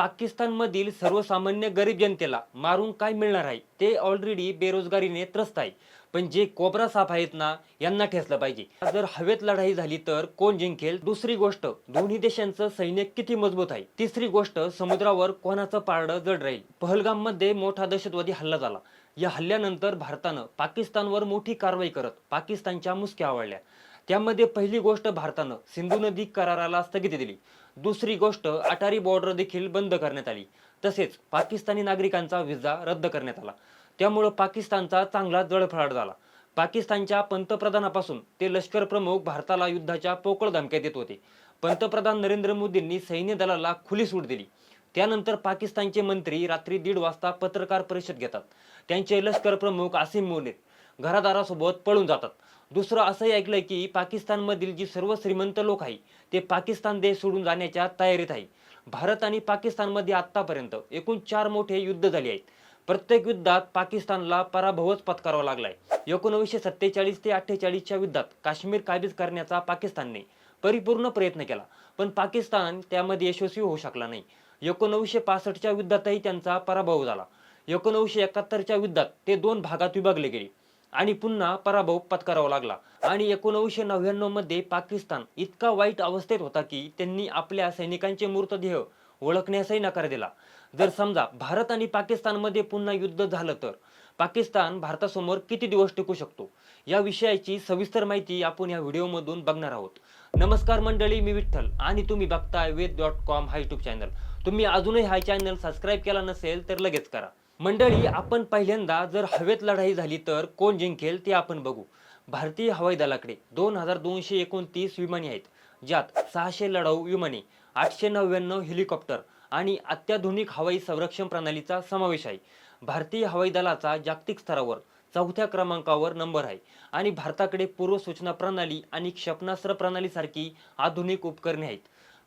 पाकिस्तानमधील सर्वसामान्य गरीब जनतेला मारून काय मिळणार आहे? ते ऑलरेडी बेरोजगारीने त्रस्त आहे. पण जे कोबरा साप आहेत ना यांना ठेचलं पाहिजे. जर हवेत लढाई झाली तर कोण जिंकेल? दुसरी गोष्ट दोन्ही देशांचं सैन्य किती मजबूत आहे? तिसरी गोष्ट समुद्रावर कोणाचं पारडं जड राहील? पहलगाममध्ये मोठा दहशतवादी हल्ला झाला. या हल्ल्यानंतर भारतानं पाकिस्तानवर मोठी कारवाई करत पाकिस्तानच्या मुसक्या आवडल्या त्यामध्ये पहिली गोष्ट भारतानं सिंधू नदी कराराला स्थगिती दिली. दुसरी गोष्ट अटारी बॉर्डर देखील बंद करण्यात आली. तसेच पाकिस्तानी नागरिकांचा व्हिसा रद्द करण्यात आला. त्यामुळं पाकिस्तानचा चांगला जळफळाट झाला. पाकिस्तानच्या पंतप्रधानापासून ते लष्कर प्रमुख भारताला युद्धाच्या पोकळ धमक्या देत होते. पंतप्रधान नरेंद्र मोदींनी सैन्य दलाला खुली सूट दिली. त्यानंतर पाकिस्तानचे मंत्री रात्री दीड वाजता पत्रकार परिषद घेतात. त्यांचे लष्कर प्रमुख आसिम मुनीर घरादारासोबत पळून जातात. दुसरं असंही ऐकलंय की पाकिस्तानमधील जी सर्व श्रीमंत लोक आहे ते पाकिस्तान देश सोडून जाण्याच्या तयारीत आहे. भारत आणि पाकिस्तानमध्ये आत्तापर्यंत एकूण चार मोठे युद्ध झाले आहेत. प्रत्येक युद्धात पाकिस्तानला पराभवच पत्करावा लागलाय. एकोणीसशे सत्तेचाळीस ते अठ्ठेचाळीसच्या युद्धात काश्मीर काबीज करण्याचा पाकिस्तानने परिपूर्ण प्रयत्न केला पण पाकिस्तान त्यामध्ये यशस्वी होऊ शकला नाही. एकोणीसशे पासष्टच्या युद्धातही त्यांचा पराभव झाला. एकोणीसशे एकाहत्तरच्या युद्धात ते दोन भागात विभागले गेले. आणि पुन्हा पराभव पत्करावा लागला. आणि एकोणीसशे नव्याण्णवमध्ये पाकिस्तान इतका वाईट अवस्थेत होता की त्यांनी आपल्या सैनिकांचे मृतदेह ओळखण्यासही नकार दिला. जर समजा भारत आणि पाकिस्तानमध्ये पुन्हा युद्ध झालं तर पाकिस्तान भारतासमोर किती दिवस टिकू शकतो? या विषयाची सविस्तर माहिती आपण या व्हिडिओमधून बघणार आहोत. नमस्कार मंडळी मी विठ्ठल आणि तुम्ही बघताय वेद डॉट कॉम हा यूट्यूब चॅनल तुम्ही अजूनही हा चॅनल सबस्क्राईब केला नसेल तर लगेच करा. मंडळी आपण पहिल्यांदा जर हवेत लढाई झाली तर कोण जिंकेल ते आपण बघू. भारतीय हवाई दलाकडे दोन हजार दोनशे एकोणतीस विमाने आहेत ज्यात सहाशे लढाऊ विमाने आठशे नव्याण्णव हेलिकॉप्टर आणि अत्याधुनिक हवाई संरक्षण प्रणालीचा समावेश आहे. भारतीय हवाई दलाचा जागतिक स्तरावर चौथ्या क्रमांकावर नंबर आहे आणि भारताकडे पूर्व सूचना प्रणाली आणि क्षेपणास्त्र प्रणालीसारखी आधुनिक उपकरणे आहेत.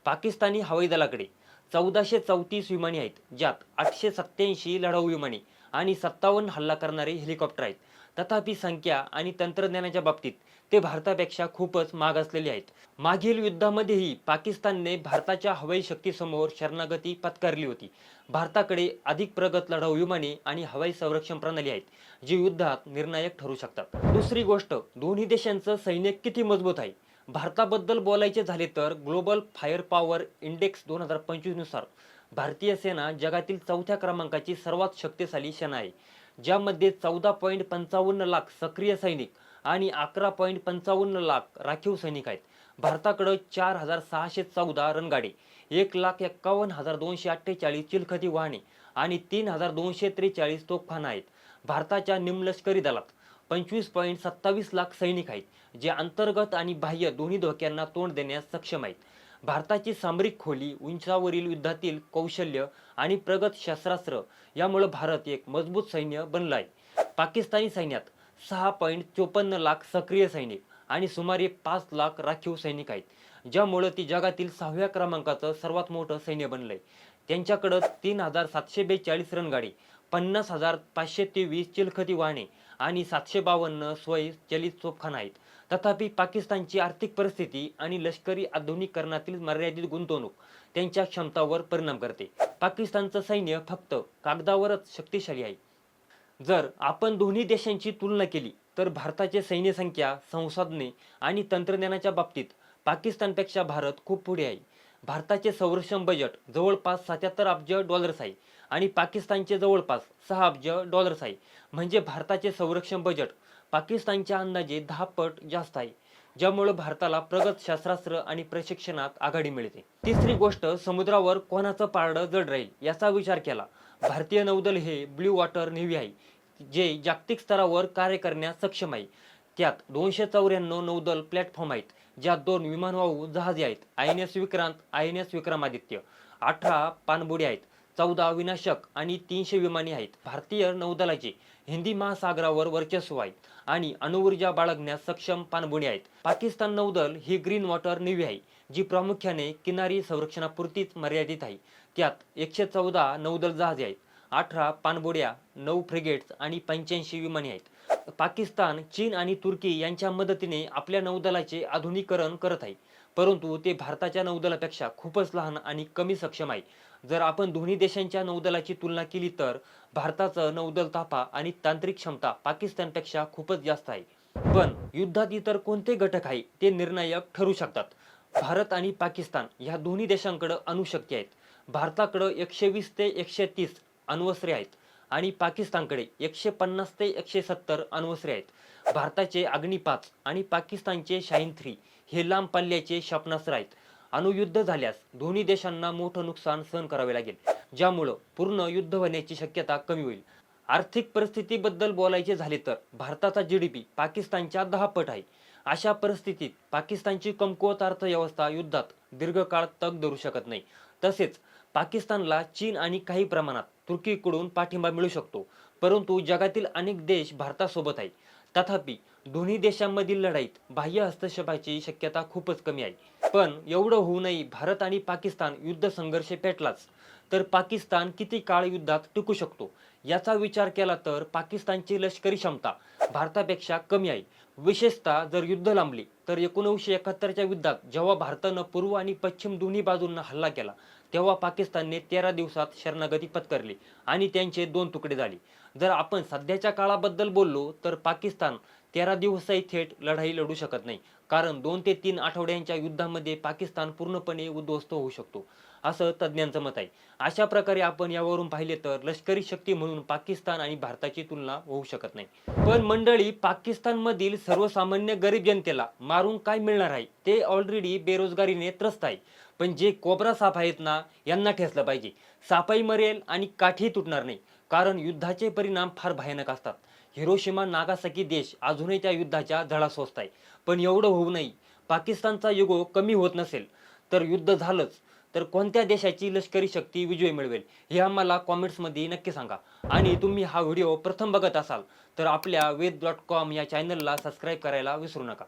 पाकिस्तानी हवाई दलाकडे चौदाशे चौतीस विमाने आहेत ज्यात आठशे सत्त्याऐंशी लढाऊ विमाने आणि सत्तावन्न हल्ला करणारे हेलिकॉप्टर आहेत. तथापि संख्या आणि तंत्रज्ञानाच्या बाबतीत ते भारतापेक्षा खूपच माग असलेले आहेत. मागील युद्धामध्येही पाकिस्तानने भारताच्या हवाई शक्तीसमोर शरणागती पत्करली होती. भारताकडे अधिक प्रगत लढाऊ विमाने आणि हवाई संरक्षण प्रणाली आहेत जी युद्धात निर्णायक ठरू शकतात. दुसरी गोष्ट दोन्ही देशांचं सैन्य किती मजबूत आहे? भारताबद्दल बोलायचे झाले तर ग्लोबल फायर पॉवर इंडेक्स दोन हजार पंचवीसनुसार भारतीय सेना जगातील चौथ्या क्रमांकाची सर्वात शक्तिशाली सेना आहे ज्यामध्ये चौदा पॉईंट पंचावन्न लाख सक्रिय सैनिक आणि अकरा पॉईंट पंचावन्न लाख राखीव सैनिक आहेत. भारताकडं चार हजार सहाशे चौदा रणगाडे एक लाख एक्कावन्न हजार दोनशे अठ्ठेचाळीस चिलखती वाहने आणि तीन हजार दोनशे त्रेचाळीस तोफखाना आहेत. भारताच्या निमलष्करी दलात पंचवीस पॉईंट सत्तावीस लाख सैनिक आहेत. जे अंतर्गत आणि बाह्य दोन्ही धोक्यांना तोंड देण्यास सक्षम आहेत. भारताची सामरिक खोली उंचावरील युद्धातील कौशल्य आणि प्रगत शस्त्रास्त्र यामुळे भारत एक मजबूत सैन्य बनलं आहे. पाकिस्तानी सैन्यात सहा पॉईंट चोपन्न लाख सक्रिय सैनिक आणि सुमारे पाच लाख राखीव सैनिक आहेत ज्यामुळं ती जगातील सहाव्या क्रमांकाचं सर्वात मोठं सैन्य बनलंय. त्यांच्याकडं तीन हजार सातशे बेचाळीस रणगाडी पन्नास हजार पाचशे तेवीस चिलखती वाहने आणि सातशे बावन्न स्वयंचलित तोफखाना आहेत. तथापि पाकिस्तानची आर्थिक परिस्थिती आणि लष्करी आधुनिकीकरणातील मर्यादित गुंतवणूक त्यांच्या क्षमतावर परिणाम करते. पाकिस्तानचं सैन्य फक्त कागदावरच शक्तिशाली आहे. जर आपण दोन्ही देशांची तुलना केली तर भारताचे सैन्य संख्या संसाधने आणि तंत्रज्ञानाच्या बाबतीत पाकिस्तानपेक्षा भारत खूप पुढे आहे. भारताचे संरक्षण बजेट जवळपास सत्याहत्तर अब्ज डॉलर्स आहे. आणि पाकिस्तानचे जवळपास सहा अब्ज डॉलर्स आहे. म्हणजे भारताचे संरक्षण बजेट पाकिस्तानच्या अंदाजे दहा पट जास्त आहे. ज्यामुळे भारताला प्रगत शास्त्रास्त्र आणि प्रशिक्षणात आघाडी मिळते. तिसरी गोष्ट समुद्रावर कोणाचं पारडं जड राहील याचा विचार केला. भारतीय नौदल हे ब्ल्यू वॉटर नेव्ही आहे जे जागतिक स्तरावर कार्य करण्यास सक्षम आहे. त्यात दोनशे चौऱ्याण्णव नौदल प्लॅटफॉर्म आहेत ज्यात दोन विमानवाहू जहाजे आहेत I N S Vikrant I N S Vikramaditya. अठरा पाणबुडी आहेत. चौदा विनाशक आणि तीनशे विमाने आहेत. भारतीय नौदलाचे हिंदी महासागरावर वर्चस्व आहे आणि अणुऊर्जा बाळगण्यास सक्षम पाणबुडी आहेत. पाकिस्तान नौदल ही ग्रीन वॉटर नेव्ही आहे जी प्रामुख्याने किनारी संरक्षणापुरतीच मर्यादित आहे. त्यात एकशे चौदा नौदल जहाजे आहेत अठरा पाणबुड्या नऊ फ्रिगेट्स आणि पंच्याऐंशी विमाने आहेत. पाकिस्तान चीन आणि तुर्की यांच्या मदतीने आपल्या नौदलाचे आधुनिकीकरण करत आहे. परंतु ते भारताच्या नौदलापेक्षा खूपच लहान आणि कमी सक्षम आहे. जर आपण दोन्ही देशांच्या नौदलाची तुलना केली तर भारताचं नौदल ताफा आणि तांत्रिक क्षमता पाकिस्तानपेक्षा खूपच जास्त आहे. पण युद्धात इतर कोणते घटक आहे ते निर्णायक ठरू शकतात. भारत आणि पाकिस्तान ह्या दोन्ही देशांकडे अणुशक्ती आहेत. भारताकडे एकशे वीस ते एकशे तीस अण्वस्त्रे आहेत आणि पाकिस्तानकडे एकशे पन्नास ते एकशे सत्तर अण्वस्त्रे आहेत. भारताचे अग्नी पाच आणि पाकिस्तानचे शाहीन थ्री हे लांब पल्ल्याचे क्षेपणास्त्र आहेत अणुयुद्ध झाल्यास दोन्ही देशांना मोठं नुकसान सहन करावे लागेल ज्यामुळं पूर्ण युद्ध होण्याची शक्यता कमी होईल. आर्थिक परिस्थितीबद्दल बोलायचे झाले तर भारताचा जी डी पी पाकिस्तानच्या दहा पट आहे. अशा परिस्थितीत पाकिस्तानची कमकुवत अर्थव्यवस्था युद्धात दीर्घकाळ तग धरू शकत नाही. तसेच पाकिस्तानला चीन आणि काही प्रमाणात तुर्कीकडून पाठिंबा मिळू शकतो. परंतु जगातील अनेक देश भारतासोबत आहे तथापि दोन्ही देशांमधील लढाईत बाह्य हस्तक्षेपाची शक्यता खूपच कमी आहे. पण एवढं होऊनही भारत आणि पाकिस्तान युद्ध संघर्ष पेटलाच. तर पाकिस्तान किती काळ युद्धात टिकू शकतो? याचा विचार केला तर पाकिस्तानची लष्करी क्षमता भारतापेक्षा कमी आहे. विशेषतः जर युद्ध लांबले तर एकोणीसशे एकाहत्तरच्या युद्धात जेव्हा भारतानं पूर्व आणि पश्चिम दोन्ही बाजूंना हल्ला केला तेव्हा पाकिस्तानने तेरा दिवसात शरणागती पत्करली आणि त्यांचे दोन तुकडे झाले. जर आपण सध्याच्या काळाबद्दल बोललो तर पाकिस्तान तेरा दिवसही थेट लढाई लढू शकत नाही. कारण दोन ते तीन आठवड्यांच्या युद्धामध्ये पाकिस्तान पूर्णपणे उद्ध्वस्त होऊ शकतो असं तज्ज्ञांचं मत आहे. अशा प्रकारे आपण यावरून पाहिले तर लष्करी शक्ती म्हणून पाकिस्तान आणि भारताची तुलना होऊ शकत नाही. पण मंडळी पाकिस्तानमधील सर्वसामान्य गरीब जनतेला मारून काय मिळणार आहे ते ऑलरेडी बेरोजगारीने त्रस्त आहे. पण जे कोबरा साप आहेत ना यांना ठेसलं पाहिजे. सापाई मरेल आणि काठी तुटणार नाही. कारण युद्धाचे परिणाम फार भयानक असतात. हिरोशिमा नागासाकी देश अजूनही त्या युद्धाच्या झळा स्वस्त आहे. पण एवढं होऊ नये पाकिस्तानचा युगो कमी होत नसेल तर युद्ध झालंच. तर कोणत्या देशाची लष्करी शक्ती विजय मिळवेल हे आम्हाला कॉमेंट्समध्ये नक्की सांगा. आणि तुम्ही हा व्हिडिओ प्रथम बघत असाल तर आपल्या वेद डॉट कॉम या चॅनलला सबस्क्राईब करायला विसरू नका.